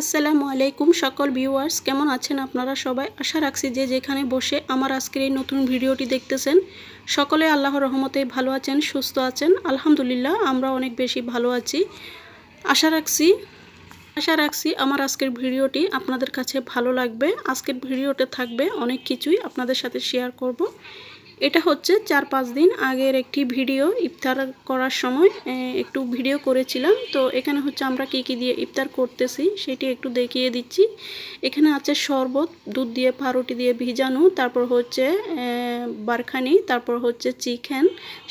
আসসালামু আলাইকুম সকল ভিউয়ার্স, কেমন আছেন আপনারা সবাই? আশা রাখছি যে যেখানে বসে আমার আজকের এই নতুন ভিডিওটি দেখতেছেন। সকলে আল্লাহর রহমতে ভালো আছেন, সুস্থ আছেন। আলহামদুলিল্লাহ, আমরা অনেক বেশি ভালো আছি। আশা রাখছি আশা রাখছি আমার আজকের ভিডিওটি আপনাদের কাছে ভালো লাগবে। আজকের ভিডিওতে থাকবে অনেক কিছুই আপনাদের সাথে শেয়ার করব। এটা হচ্ছে চার পাঁচ দিন আগের একটি ভিডিও ইফতার করার সময় একটু ভিডিও করেছিলাম। তো এখানে হচ্ছে আমরা কী কী দিয়ে ইফতার করতেছি সেটি একটু দেখিয়ে দিচ্ছি। এখানে আছে শরবত, দুধ দিয়ে, পাউরুটি দিয়ে ভিজানো, তারপর হচ্ছে বারখানি, তারপর হচ্ছে চিকেন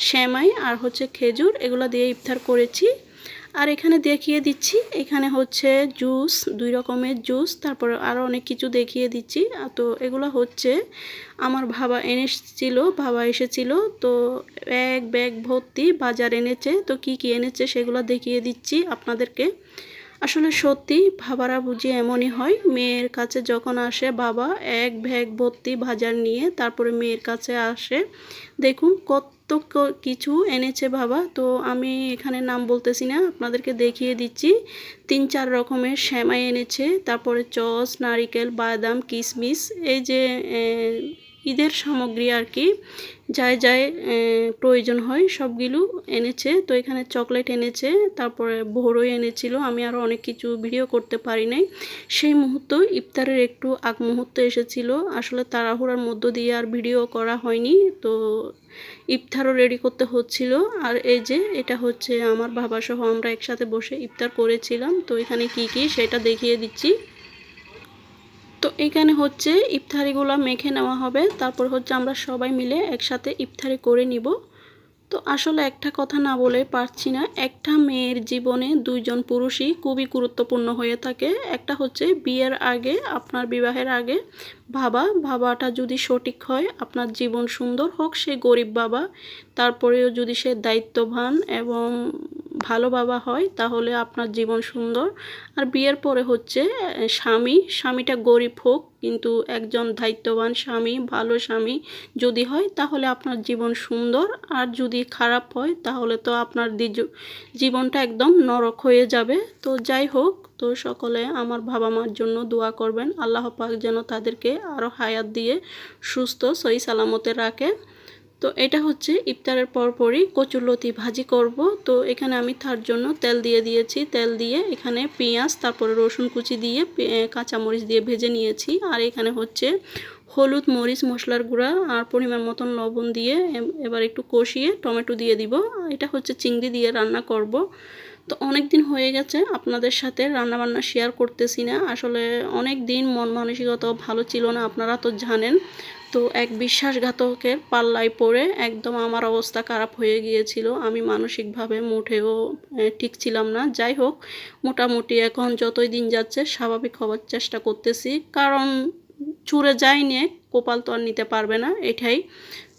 শ্যামাই আর হচ্ছে খেজুর, এগুলো দিয়ে ইফতার করেছি। আর এখানে দেখিয়ে দিচ্ছি, এখানে হচ্ছে জুস, দুই রকমের জুস, তারপর আরও অনেক কিছু দেখিয়ে দিচ্ছি। তো এগুলো হচ্ছে আমার বাবা এনেছিল বাবা এসেছিল, তো এক ব্যাগ ভর্তি বাজার এনেছে, তো কি কি এনেছে সেগুলো দেখিয়ে দিচ্ছি আপনাদেরকে। আসলে সত্যি বাবারা বুঝি এমনই হয়। মেয়ের কাছে যখন আসে বাবা, এক ব্যাগ ভর্তি বাজার নিয়ে তারপরে মেয়ের কাছে আসে। দেখুন কত কিছু এনেছে বাবা। তো আমি এখানে নাম বলতেছি না, আপনাদেরকে দেখিয়ে দিচ্ছি। তিন চার রকমের শ্যামাই এনেছে, তারপরে চস, নারিকেল, বাদাম কিশমিশ এই যে ঈদের সামগ্রী আর কি। যাই যাই প্রয়োজন হয় সবগুলো এনেছে। তো এখানে চকলেট এনেছে, তারপরে বড়ই এনেছিল। আমি আরও অনেক কিছু ভিডিও করতে পারি নাই। সেই মুহূর্ত ইফতারের একটু আগ মুহূর্ত এসেছিল। আসলে তাড়াহুড়ার মধ্য দিয়ে আর ভিডিও করা হয়নি। তো ইফতারও রেডি করতে হচ্ছিল। আর এই যে, এটা হচ্ছে আমার বাবা সহ আমরা একসাথে বসে ইফতার করেছিলাম। তো এখানে কি কি সেটা দেখিয়ে দিচ্ছি। তো এখানে হচ্ছে ইফতারিগুলো মেখে নেওয়া হবে। তারপর হচ্ছে আমরা সবাই মিলে একসাথে ইফতারি করে নিব। তো আসলে একটা কথা না বলে পারছি না। একটা মেয়ের জীবনে দুইজন পুরুষই খুবই গুরুত্বপূর্ণ হয়ে থাকে। একটা হচ্ছে বিয়ের আগে, আপনার বিবাহের আগে। ভাবা, ভাবাটা যদি সঠিক হয়, আপনার জীবন সুন্দর হোক, সে গরিব বাবা। তারপরেও যদি সে দায়িত্ববান এবং ভালো বাবা হয়, তাহলে আপনার জীবন সুন্দর। আর বিয়ের পরে হচ্ছে স্বামী, স্বামীটা গরিব হোক, কিন্তু একজন দায়িত্ববান স্বামী, ভালো স্বামী যদি হয়, তাহলে আপনার জীবন সুন্দর। আর যদি খারাপ হয়, তাহলে তো আপনার জীবনটা একদম নরক হয়ে যাবে। তো যাই হোক, তো সকলে আমার বাবা মার জন্য দোয়া করবেন। আল্লাহ পাক যেন তাদেরকে আরও হায়াত দিয়ে সুস্থ সই সালামতে রাখে। তো এটা হচ্ছে ইফতারের পরপরই কচুরলতি ভাজি করব। তো এখানে আমি তার জন্য তেল দিয়ে দিয়েছি। তেল দিয়ে এখানে পেঁয়াজ, তারপরে রসুন কুচি দিয়ে কাঁচামরিচ দিয়ে ভেজে নিয়েছি। আর এখানে হচ্ছে হলুদ মরিচ মশলার গুঁড়া আর পরিমাণ মতন লবণ দিয়ে এবার একটু কষিয়ে টমেটো দিয়ে দিব। এটা হচ্ছে চিংড়ি দিয়ে রান্না করব। তো অনেক দিন হয়ে গেছে আপনাদের সাথে রান্নাবান্না শেয়ার করতেছি না। আসলে অনেক দিন মন মানসিকতাও ভালো ছিল না, আপনারা তো জানেন। তো এক বিশ্বাসঘাতকের পাল্লায় পড়ে একদম আমার অবস্থা খারাপ হয়ে গিয়েছিল। আমি মানসিকভাবে মোটেও ঠিক ছিলাম না। যাই হোক, মোটামুটি এখন যতই দিন যাচ্ছে স্বাভাবিক হওয়ার চেষ্টা করতেছি। কারণ চুরে যায় নিয়ে কোপাল তো আর নিতে পারবে না, এটাই।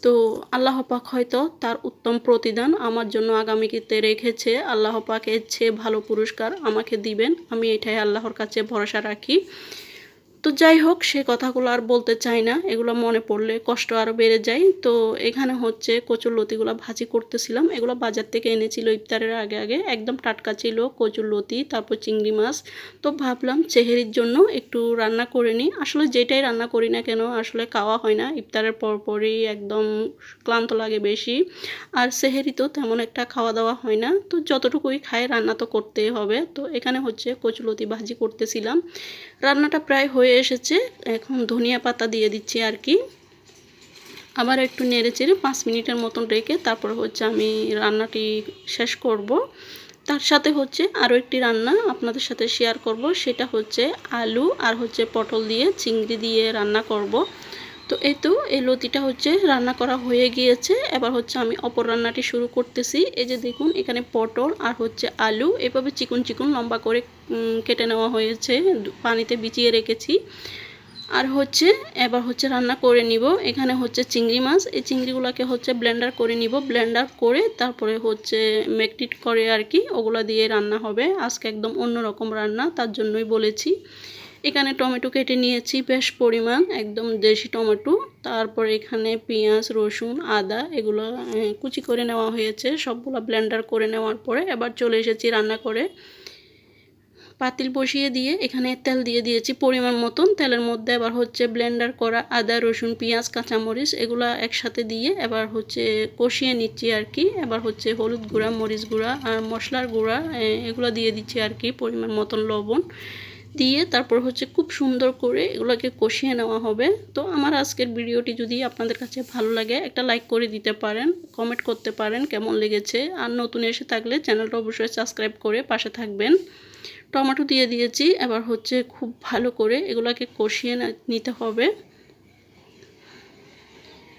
তো আল্লাহ পাক হয়তো তার উত্তম প্রতিদান আমার জন্য আগামীতে রেখেছে। আল্লাহ পাক এর চেয়ে ভালো পুরস্কার আমাকে দিবেন। আমি এটাই আল্লাহর কাছে ভরসা রাখি। তো যাই হোক, সে কথাগুলো আর বলতে চাই না। এগুলো মনে পড়লে কষ্ট আরও বেড়ে যায়। তো এখানে হচ্ছে কচুর লতিগুলো ভাজি করতেছিলাম। এগুলো বাজার থেকে এনেছিল ইফতারের আগে আগে। একদম টাটকা ছিল, কচুর লতি, তারপর চিংড়ি মাছ। তো ভাবলাম চেহারির জন্য একটু রান্না করে নিই। আসলে যেটাই রান্না করি না কেন, আসলে খাওয়া হয় না। ইফতারের পরপরই একদম ক্লান্ত লাগে বেশি। আর সেহেরি তো তেমন একটা খাওয়া দাওয়া হয় না। তো যতটুকুই খাই, রান্না তো করতেই হবে। তো এখানে হচ্ছে কচুলতি ভাজি করতেছিলাম। রান্নাটা প্রায় হয়ে এসেছে। এখন ধনিয়া পাতা দিয়ে দিচ্ছি আর কি। আবার একটু নেড়ে চেড়ে পাঁচ মিনিটের মতন রেখে তারপরে হচ্ছে আমি রান্নাটি শেষ করব। তার সাথে হচ্ছে আরও একটি রান্না আপনাদের সাথে শেয়ার করব। সেটা হচ্ছে আলু আর হচ্ছে পটল দিয়ে চিংড়ি দিয়ে রান্না করব। তো এই তো, এই লতিটা হচ্ছে রান্না করা হয়ে গিয়েছে। এবার হচ্ছে আমি অপর রান্নাটি শুরু করতেছি। এই যে দেখুন, এখানে পটল আর হচ্ছে আলু, এভাবে চিকন চিকন লম্বা করে কেটে নেওয়া হয়েছে পানিতে বিছিয়ে রেখেছি। আর হচ্ছে, এবার হচ্ছে রান্না করে নিব। এখানে হচ্ছে চিংড়ি মাছ, এই চিংড়িগুলোকে হচ্ছে ব্লেন্ডার করে নিব। ব্লেন্ডার করে তারপরে হচ্ছে ম্যাগনেট করে আর কি, ওগুলা দিয়ে রান্না হবে। আজকে একদম অন্যরকম রান্না, তার জন্যই বলেছি। এখানে টমেটো কেটে নিয়েছি, বেশ পরিমাণ, একদম দেশি টমেটো। তারপর এখানে পেঁয়াজ, রসুন, আদা, এগুলো কুচি করে নেওয়া হয়েছে, সবগুলো ব্লেন্ডার করে নেওয়ার পরে এবার চলে এসেছি রান্না করে। পাতিল বসিয়ে দিয়ে এখানে তেল দিয়ে দিয়েছি পরিমাণ মতন। তেলের মধ্যে এবার হচ্ছে ব্লেন্ডার করা আদা, রসুন, পেঁয়াজ, কাঁচামরিচ, এগুলো একসাথে দিয়ে এবার হচ্ছে কষিয়ে নিচ্ছি আর কি। এবার হচ্ছে হলুদ গুঁড়া, মরিচ গুঁড়া আর মশলার গুঁড়া এগুলো দিয়ে দিচ্ছি আর কি, পরিমাণ মতন লবণ। দিয়ে তারপর হচ্ছে খুব সুন্দর করে এগুলোকে কষিয়ে নেওয়া হবে। তো আমার আজকের ভিডিওটি যদি আপনাদের কাছে ভালো লাগে, একটা লাইক করে দিতে পারেন কমেন্ট করতে পারেন কেমন লেগেছে। আর নতুন এসে থাকলে চ্যানেলটা অবশ্যই সাবস্ক্রাইব করে পাশে থাকবেন। টমেটো দিয়ে দিয়েছি, এবার হচ্ছে খুব ভালো করে এগুলোকে কষিয়ে নিতে হবে।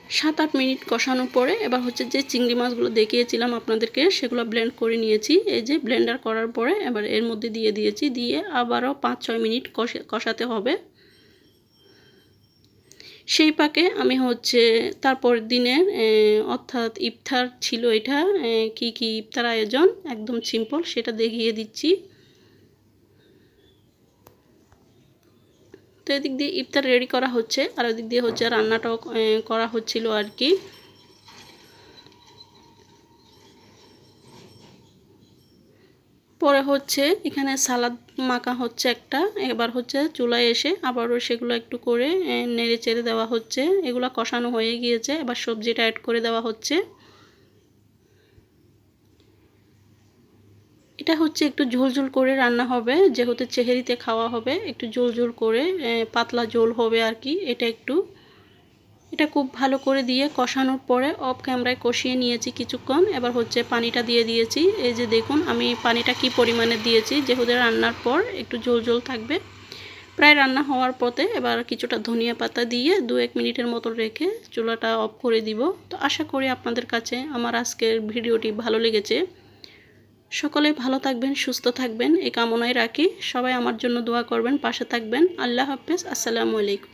সাত আট মিনিট কষানোর পরে এবার হচ্ছে যে চিংড়ি মাছগুলো দেখিয়েছিলাম আপনাদেরকে, সেগুলো ব্লেন্ড করে নিয়েছি। এই যে ব্লেন্ডার করার পরে এবার এর মধ্যে দিয়ে দিয়েছি, দিয়ে আবারও পাঁচ ছয় মিনিট কষে, কষাতে হবে। সেই পাকে আমি হচ্ছে তারপর দিনের অর্থাৎ ইফতার ছিল এটা কি কি ইফতার আয়োজন? একদম সিম্পল সেটা দেখিয়ে দিচ্ছি। তো এদিক দিয়ে ইফতার রেডি করা হচ্ছে, আর ওদিক দিয়ে হচ্ছে রান্নাটাও করা হচ্ছিল আর কি। পরে হচ্ছে এখানে সালাদ মাখা হচ্ছে একটা, এবার হচ্ছে চুলায় এসে আবারও সেগুলো একটু করে নেড়ে চেড়ে দেওয়া হচ্ছে। এগুলো কষানো হয়ে গিয়েছে, এবার সবজিটা অ্যাড করে দেওয়া হচ্ছে। এটা হচ্ছে একটু ঝোলঝোল করে রান্না হবে, যেহেতু চেহারিতে খাওয়া হবে, একটু ঝোলঝোল করে পাতলা ঝোল হবে আর কি, এটা একটু। এটা খুব ভালো করে দিয়ে কষানোর পরে অফ ক্যামেরায় কষিয়ে নিয়েছি কিছুক্ষণ, এবার হচ্ছে পানিটা দিয়ে দিয়েছি। এই যে দেখুন, আমি পানিটা কি পরিমাণে দিয়েছি, যেহেতু রান্নার পর একটু ঝোল ঝোল থাকবে। প্রায় রান্না হওয়ার পথে এবার কিছুটা ধনিয়া পাতা দিয়ে দু এক মিনিটের মতো রেখে চুলাটা অফ করে দিব। তো আশা করি আপনাদের কাছে আমার আজকের ভিডিওটি ভালো লেগেছে। সকলে ভালো থাকবেন, সুস্থ থাকবেন। এই কামনায় রাখি। সবাই আমার জন্য দোয়া করবেন, পাশে থাকবেন। আল্লাহ হাফেজ। আসসালামু আলাইকুম।